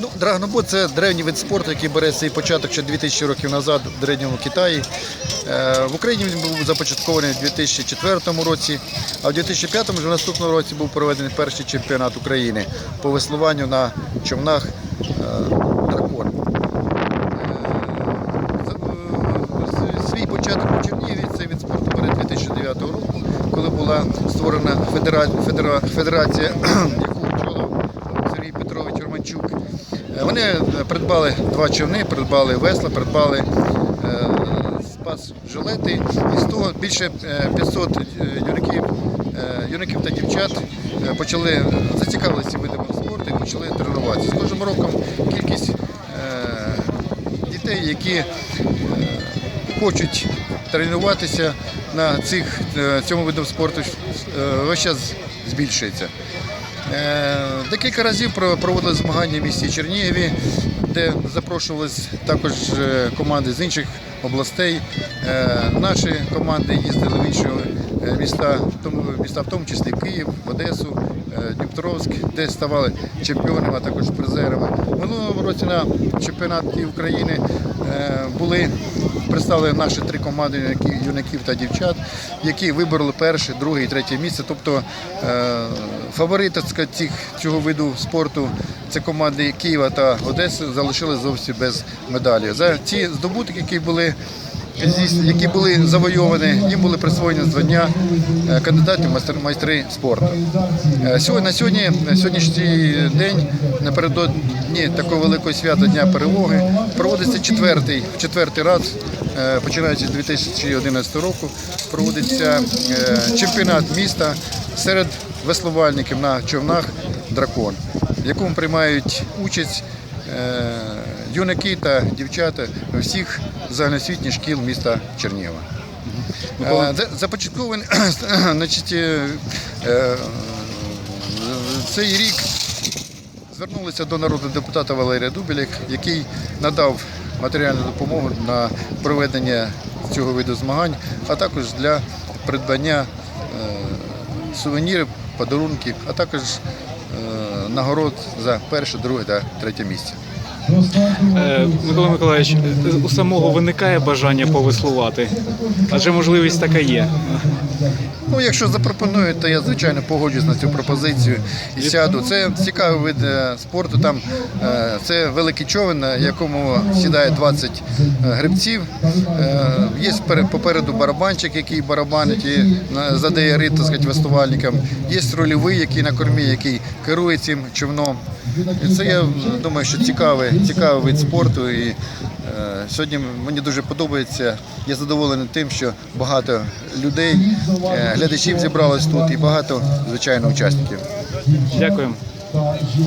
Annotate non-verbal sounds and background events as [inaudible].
Ну, драгнобот це древній вид спорту, який бере свій початок ще 2000 років назад в древньому Китаї. Е, В Україні він був започаткований у 2004 році, а в 2005 вже наступному році був проведений перший чемпіонат України по веслуванню на човнах е, дракон. Е, Свій початок у Чернігові цей від спорту бере 2009 року, коли була створена федера- федера- федерація, [clears throat] Петрович Е, Вони е, придбали два човни, придбали весла, придбали е, спас жилети. І з того більше е, 500 е, юнаків, юнаків та дівчат почали зацікавилися видами спорту і почали тренуватися. З кожним роком кількість дітей, які хочуть тренуватися на цих, цьому виду спорту, весь час збільшується. Е, Декілька разів про- проводили змагання в місті Чернігові, де запрошувались також е, команди з інших областей. Е, Наші команди їздили в інші міста, тому, міста, в тому числі Київ, Одесу, Дніпровськ, де ставали чемпіонами, а також призерами. В минулому році на чемпіонаті України були представлені наші три команди юнаків- та дівчат, які вибороли перше, друге і третє місце. Тобто е, фаворити цього виду спорту це команди Києва та Одеси залишили зовсім без медалі. За ці здобутки, які були які були завойовані, їм були присвоєні звання е, кандидатів майстри спорту. Е, Сьогодні, на сьогодні, сьогоднішній день, напередодні такого великого свята Дня перемоги, проводиться четвертий, четвертий раз, е, починаючи з 2011 року, проводиться чемпіонат міста серед веслувальників на човнах Дракон, в якому приймають участь юнаки та дівчата всіх загальноосвітніх шкіл міста Чернігова. Е, Започаткований [clears throat] значить, е, е, цей рік звернулися до народного депутата Валерія Дубіля, який надав матеріальну допомогу на проведення цього виду змагань, а також для придбання сувенірів, подарунків, а також нагород за перше, друге та третє місце. Е, Микола Миколаївич, у самого виникає бажання повеслувати, адже можливість така є. Ну, якщо запропонують, то я звичайно погоджуюсь на цю пропозицію і сяду. Це цікавий вид е, спорту. Там е, це великий човен, на якому сідає 20 грибців. Е, Є попереду барабанчик, який барабанить і задає ритм, так сказати, веслувальникам. Є рольовий, який на кормі, який керує цим човном. І це я думаю, що цікавий, цікавий вид спорту. І сьогодні мені дуже подобається. Я задоволений тим, що багато людей, глядачів зібралось тут і багато, звичайно, учасників. Дякуємо.